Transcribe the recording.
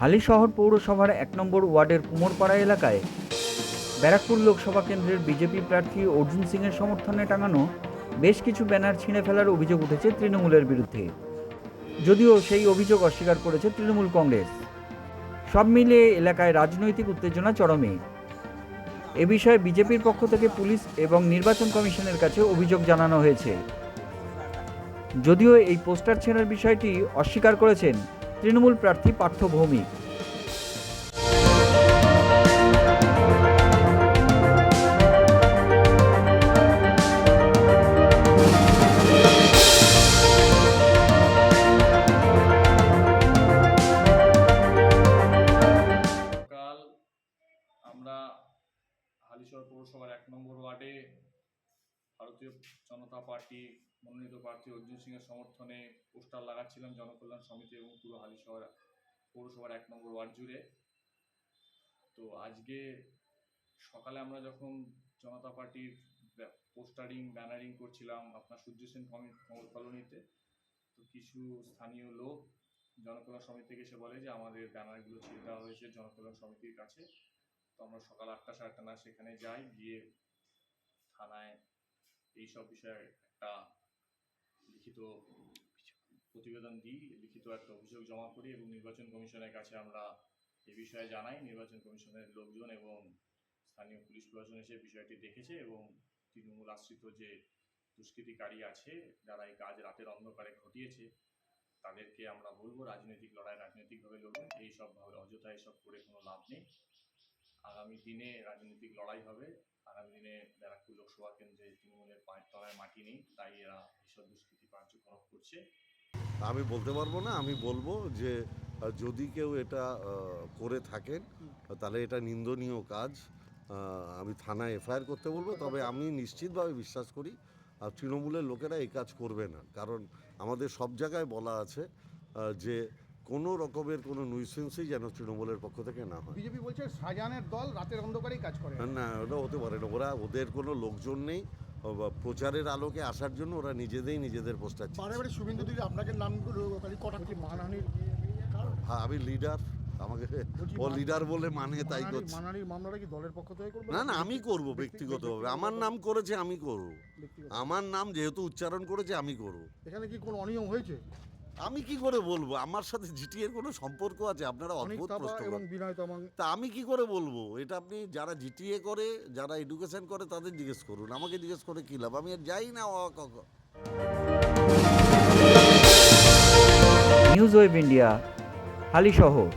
হালিশহর পৌরসভার এক নম্বর ওয়ার্ডের কুমোরপাড়া এলাকায় ব্যারাকপুর লোকসভা কেন্দ্রের বিজেপি প্রার্থী অর্জুন সিংয়ের সমর্থনে টাঙানো বেশ কিছু ব্যানার ছিঁড়ে ফেলার অভিযোগ উঠেছে তৃণমূলের বিরুদ্ধে। যদিও সেই অভিযোগ অস্বীকার করেছে তৃণমূল কংগ্রেস। সব মিলিয়ে এলাকায় রাজনৈতিক উত্তেজনা চরমে। এ বিষয়ে বিজেপির পক্ষ থেকে পুলিশ এবং নির্বাচন কমিশনের কাছে অভিযোগ জানানো হয়েছে। যদিও এই পোস্টার ছেঁড়ার বিষয়টি অস্বীকার করেছেন তৃণমূল প্রার্থী পার্থ ভৌমিক। আমরা হালিশহর পৌরসভার এক নম্বর ওয়ার্ডে ভারতীয় জনতা পার্টি, মনোনীত প্রার্থী অর্জুন সিংয়ের সমর্থনে পোস্টার লাগাচ্ছিলাম জনকল্যাণ সমিতি এবং পুরো হালিশহর পৌরসভার এক নম্বর ওয়ার্ড জুড়ে। তো আজকে সকালে আমরা যখন জনতা পার্টির পোস্টারিং, ব্যানারিং করছিলাম আপনার সূর্য সেন কলোনিতে, তো কিছু স্থানীয় লোক জনকল্যাণ সমিতি থেকে এসে বলে যে আমাদের ব্যানারগুলো ছিঁড়ে দেওয়া হয়েছে জনকল্যাণ সমিতির কাছে। তো আমরা সকাল আটটা সাড়ে আটটা নাগাদ সেখানে যাই, গিয়ে এইসব বিষয়ে একটা লিখিত প্রতিবেদন দিই, লিখিত একটা অভিযোগ জমা করি এবং নির্বাচন কমিশনের কাছে আমরা এ বিষয়ে জানাই। নির্বাচন কমিশনের লোকজন এবং স্থানীয় পুলিশ প্রশাসন এসে বিষয়টি দেখেছে এবং তৃণমূল আশ্রিত যে দুষ্কৃতিকারী আছে, যারা এই কাজ রাতের অন্ধকারে ঘটিয়েছে, তাদেরকে আমরা বলব রাজনৈতিক লড়াই রাজনৈতিকভাবে লড়বেন এইসব ভাবে অযথা এসব করে কোনো লাভ নেই। আগামী দিনে রাজনৈতিক লড়াই হবে। আগামী দিনে ব্যারাকপুর লোকসভা কেন্দ্রে তৃণমূলের নেই তাই এরা এইসব দুষ্কৃতি কার্যকলাপ করছে। আমি বলতে পারব না আমি বলব যে যদি কেউ এটা করে থাকেন তাহলে এটা নিন্দনীয় কাজ। আমি থানায় এফআইআর করতে বলব তবে আমি নিশ্চিতভাবে বিশ্বাস করি আর তৃণমূলের লোকেরা এই কাজ করবে না। কারণ আমাদের সব জায়গায় বলা আছে যে কোনো রকমের কোনো নুইসেন্সই যেন তৃণমূলের পক্ষ থেকে না হয়। বিজেপি বলছে শাহজাহানের দল রাতের অন্ধকারেই কাজ করে। না ওটা হতে পারে না। ওরা ওদের কোনো লোকজন নেই প্রচারের আলোকে আসার জন্য ওরা নিজেদেরই নিজেদের পোস্টার বারে শুভেন্দু দিদি আপনাকে নামগুলো কটাক্ষি মানহানির হ্যাঁ আমি লিডার আমাকে ও লিডার বলে মানে তাই করছে। মানহানির মামলাটা কি দলের পক্ষ থেকে করবে? না না আমি করব ব্যক্তিগতভাবে। আমার নাম করেছে আমি করব। আমার নাম যেহেতু উচ্চারণ করেছে আমি করব। এখানে কি কোনো অনিয়ম হয়েছে? আমি কি করে বলব? আমার সাথে জিটি এর কোনো সম্পর্ক আছে? আপনারা অনিক অদ্ভুত প্রশ্ন এবং করেন। বিনয় তামাং। তা আমি কি করে বলব? এটা আপনি যারা জিটিএ করে যারা এডুকেশন করে তাদের জিজ্ঞেস করুন। আমাকে জিজ্ঞেস করে কি লাভ? আমি আর যাই না অ- ক- ক- নিউজ ওয়েব ইন্ডিয়া হালিশহর